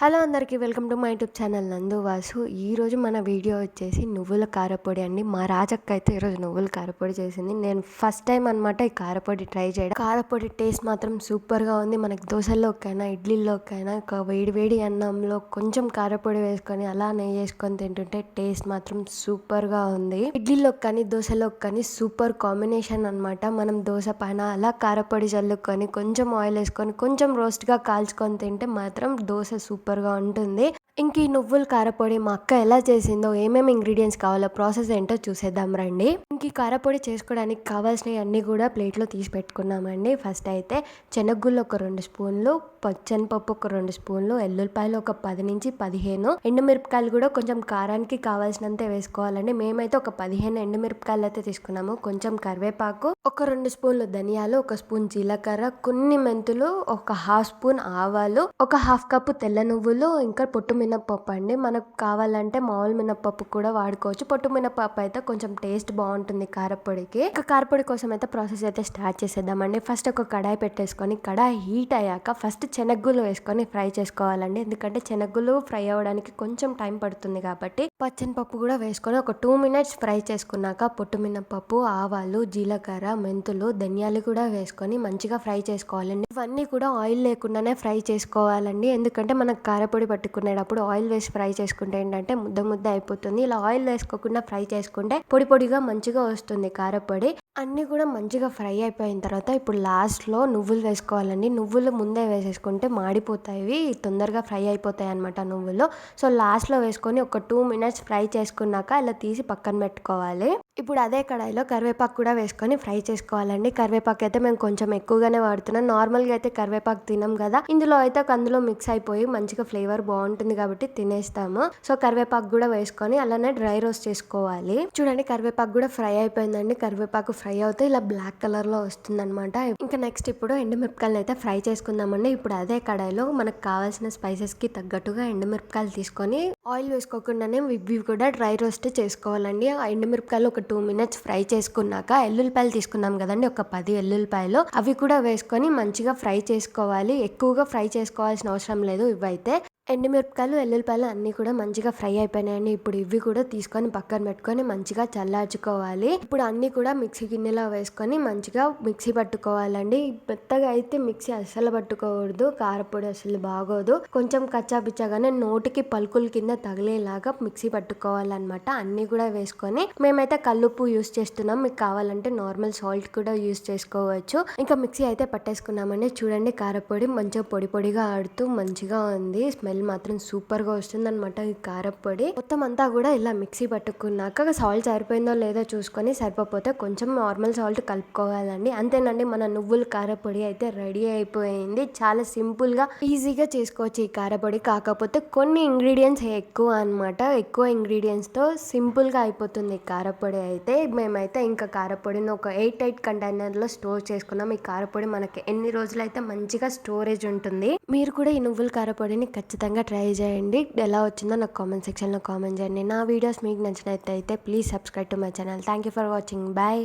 Hello అందరికీ welcome to my YouTube channel నందు వాసు. ఈరోజు మన వీడియో వచ్చేసి నువ్వుల కారపొడి అండి. మా రాజక్క అయితే ఈరోజు నువ్వుల కారపొడి చేసింది. నేను ఫస్ట్ టైం అనమాట ఈ కారపొడి ట్రై చేయడం. కారపొడి టేస్ట్ మాత్రం సూపర్గా ఉంది. మనకి దోశల్లోకైనా ఇడ్లీలోకైనా ఒక వేడి వేడి అన్నంలో కొంచెం కారపొడి వేసుకొని అలా నెయ్యి వేసుకొని తింటుంటే టేస్ట్ మాత్రం సూపర్గా ఉంది. ఇడ్లీలోకి కానీ దోశలోకి కానీ సూపర్ కాంబినేషన్ అనమాట మనం దోశ పైన అలా కారపొడి చల్లుకొని కొంచెం ఆయిల్ వేసుకొని కొంచెం రోస్ట్గా కాల్చుకొని తింటే మాత్రం దోశ సూపర్ సూపర్గా ఉంటుంది. ఇంక ఈ నువ్వుల కారపొడి మా అక్క ఎలా చేసిందో ఏమేమి ఇంగ్రీడియంట్స్ కావాలో ప్రాసెస్ ఏంటో చూసేద్దాం రండి. ఇంక ఈ కారపొడి చేసుకోవడానికి కావాల్సినవి అన్నీ కూడా ప్లేట్లో తీసి పెట్టుకున్నామండి. ఫస్ట్ అయితే శనగగుళ్ళు ఒక రెండు స్పూన్లు పచ్చనిపప్పు ఒక రెండు స్పూన్లు ఎల్లుల్లిపాయలు ఒక పది నుంచి పదిహేను. ఎండుమిరపకాయలు కూడా కొంచెం కారానికి కావాల్సినంత వేసుకోవాలండి. మేమైతే ఒక పదిహేను ఎండుమిరపకాయలు అయితే తీసుకున్నాము. కొంచెం కరివేపాకు ఒక రెండు స్పూన్లు ధనియాలు ఒక స్పూన్ జీలకర్ర కొన్ని మెంతులు ఒక హాఫ్ స్పూన్ ఆవాలు ఒక హాఫ్ కప్పు తెల్ల నువ్వులు ఇంకా పొట్టు మినప్పప్పు అండి. మనకు కావాలంటే మామూలు మినప్పప్పు కూడా వాడుకోవచ్చు. పొట్టు మినప్పప్పు అయితే కొంచెం టేస్ట్ బాగుంటుంది కారపొడికి. ఇక కారపొడి కోసం అయితే ప్రాసెస్ అయితే స్టార్ట్ చేసేద్దామండి. ఫస్ట్ ఒక కడాయి పెట్టేసుకొని కడాయి హీట్ అయ్యాక ఫస్ట్ శనగ్గులు వేసుకొని ఫ్రై చేసుకోవాలండి. ఎందుకంటే శనగ్గులు ఫ్రై అవ్వడానికి కొంచెం టైం పడుతుంది కాబట్టి పచ్చని పప్పు కూడా వేసుకొని ఒక టూ మినిట్స్ ఫ్రై చేసుకున్నాక పొట్టు మినప్పప్పు ఆవాలు జీలకర్ర మెంతులు ధనియాలు కూడా వేసుకొని మంచిగా ఫ్రై చేసుకోవాలండి. ఇవన్నీ కూడా ఆయిల్ లేకుండానే ఫ్రై చేసుకోవాలండి. ఎందుకంటే మనకు కారపొడి పట్టుకునేటప్పుడు ఆయిల్ వేసి ఫ్రై చేసుకుంటే ఏంటంటే ముద్ద ముద్ద అయిపోతుంది. ఇలా ఆయిల్ వేసుకోకుండా ఫ్రై చేసుకుంటే పొడి పొడిగా మంచిగా వస్తుంది కారపొడి. అన్నీ కూడా మంచిగా ఫ్రై అయిపోయిన తర్వాత ఇప్పుడు లాస్ట్లో నువ్వులు వేసుకోవాలండి. నువ్వులు ముందే వేసేసుకుంటే మాడిపోతాయి. తొందరగా ఫ్రై అయిపోతాయి అనమాట నువ్వులు. సో లాస్ట్లో వేసుకొని ఒక టూ మినిట్స్ ఫ్రై చేసుకున్నాక ఇలా తీసి పక్కన పెట్టుకోవాలి. ఇప్పుడు అదే కడాయిలో కరివేపాకు కూడా వేసుకొని ఫ్రై చేసుకోవాలండి. కరివేపాకు అయితే మేము కొంచెం ఎక్కువగానే వాడుతున్నాం. నార్మల్గా అయితే కరివేపాకు తినం కదా. ఇందులో అయితే అందులో మిక్స్ అయిపోయి మంచిగా ఫ్లేవర్ బాగుంటుంది కాబట్టి తినేస్తాము. సో కరివేపాకు కూడా వేసుకొని అలానే డ్రై రోస్ట్ చేసుకోవాలి. చూడండి కరివేపాకు కూడా ఫ్రై అయిపోయిందండి. కరివేపాకు ఫ్రై అవుతే ఇలా బ్లాక్ కలర్లో వస్తుంది అనమాట ఇంకా నెక్స్ట్ ఇప్పుడు ఎండుమిరపకాయలు అయితే ఫ్రై చేసుకుందామండి. ఇప్పుడు అదే కడాయిలో మనకు కావాల్సిన స్పైసెస్కి తగ్గట్టుగా ఎండుమిరపకాయలు తీసుకొని ఆయిల్ వేసుకోకుండానే ఇవి కూడా డ్రై రోస్ట్ చేసుకోవాలండి. ఆ ఎండుమిరపకాయలు ఒక టూ మినిట్స్ ఫ్రై చేసుకున్నాక ఎల్లుల్లిపాయలు తీసుకున్నాం కదండి ఒక పది ఎల్లుల్లిపాయలు. అవి కూడా వేసుకొని మంచిగా ఫ్రై చేసుకోవాలి. ఎక్కువగా ఫ్రై చేసుకోవాల్సిన అవసరం లేదు ఇవైతే. ఎండుమిరపకాయలు వెల్లుల్లిపాయలు అన్నీ కూడా మంచిగా ఫ్రై అయిపోయినాయండి. ఇప్పుడు ఇవి కూడా తీసుకొని పక్కన పెట్టుకొని మంచిగా చల్లార్చుకోవాలి. ఇప్పుడు అన్నీ కూడా మిక్సీ గిన్నెలో వేసుకొని మంచిగా మిక్సీ పట్టుకోవాలండి. మెత్తగా అయితే మిక్సీ అస్సలు పట్టుకోకూడదు. కారపొడి అసలు బాగోదు. కొంచెం కచ్చాపిచ్చాగానే నోటికి పలుకుల కింద తగిలేలాగా మిక్సీ పట్టుకోవాలన్నమాట. అన్నీ కూడా వేసుకొని మేమైతే కల్లుప్పు యూస్ చేస్తున్నాం. మీకు కావాలంటే నార్మల్ సాల్ట్ కూడా యూస్ చేసుకోవచ్చు. ఇంకా మిక్సీ అయితే పట్టేసుకున్నామండి. చూడండి కారపొడి మంచిగా పొడి పొడిగా ఆడుతూ మంచిగా ఉంది. స్మెల్ స్మెల్ మాత్రం సూపర్గా వస్తుందన్నమాట. ఈ కారపొడి మొత్తం అంతా కూడా ఇలా మిక్సీ పట్టుకున్నాక సాల్ట్ సరిపోయిందో లేదో చూసుకొని సరిపోతే కొంచెం నార్మల్ సాల్ట్ కలుపుకోవాలండి. అంతేనండి మన నువ్వుల కారపొడి అయితే రెడీ అయిపోయింది. చాలా సింపుల్గా ఈజీగా చేసుకోవచ్చు ఈ కారపొడి. కాకపోతే కొన్ని ఇంగ్రీడియంట్స్ ఎక్కువ అనమాట ఎక్కువ ఇంగ్రీడియంట్స్తో సింపుల్గా అయిపోతుంది ఈ కారపొడి అయితే. మేమైతే ఇంకా కారపొడిని ఒక ఎయిట్ ఎయిట్ కంటైనర్లో స్టోర్ చేసుకున్నాం. ఈ కారపొడి మనకి ఎన్ని రోజులైతే మంచిగా స్టోరేజ్ ఉంటుంది. మీరు కూడా ఈ నువ్వుల కారపొడిని ఖచ్చితంగా ట్రై చేయండి. ఎలా వచ్చిందో నాకు కామెంట్ సెక్షన్లో కామెంట్ చేయండి. నా వీడియోస్ మీకు నచ్చినట్లయితే please subscribe to my channel. Thank you for watching bye